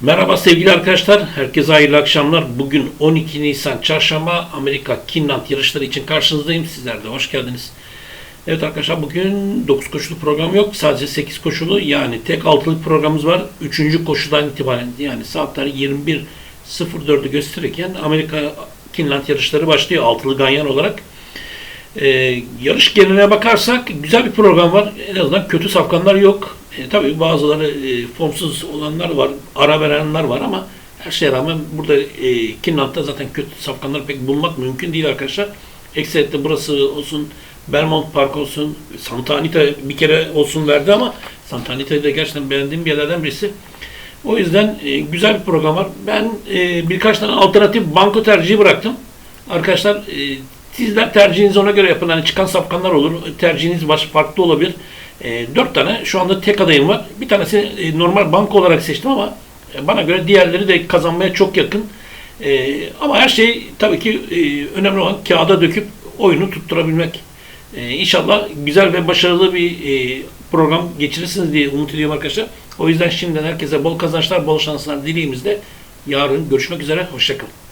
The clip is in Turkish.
Merhaba sevgili arkadaşlar, herkese hayırlı akşamlar. Bugün 12 Nisan Çarşamba Amerika Kinland yarışları için karşınızdayım. Sizler de hoş geldiniz. Evet arkadaşlar bugün 9 koşulu program yok. Sadece 8 koşulu yani tek altılık programımız var. 3. koşudan itibaren yani saatler 21.04'ü gösterirken Amerika Kinland yarışları başlıyor altılı ganyan olarak. Ee, yarış geneline bakarsak güzel bir program var. En azından kötü safkanlar yok. E, tabii bazıları e, formsuz olanlar var, ara verenler var ama her şeye rağmen burada e, Kinland'da zaten kötü safkanları pek bulmak mümkün değil arkadaşlar. Ekseriyetle burası olsun, Belmont Park olsun, Santa Anita bir kere olsun verdi ama Santa Anita'yı da gerçekten beğendiğim bir yerlerden birisi. O yüzden e, güzel bir program var. Ben e, birkaç tane alternatif banko tercihi bıraktım. Arkadaşlar e, sizler tercihinizi ona göre yapın. Hani çıkan safkanlar olur. Tercihiniz baş, farklı olabilir. E, dört tane şu anda tek adayım var. Bir tanesi e, normal banko olarak seçtim ama e, bana göre diğerleri de kazanmaya çok yakın. E, ama her şey tabii ki e, önemli olan kağıda döküp oyunu tutturabilmek. E, inşallah güzel ve başarılı bir e, program geçirirsiniz diye umut ediyorum arkadaşlar. O yüzden şimdiden herkese bol kazançlar, bol şanslar dileğimizle yarın görüşmek üzere. Hoşçakalın.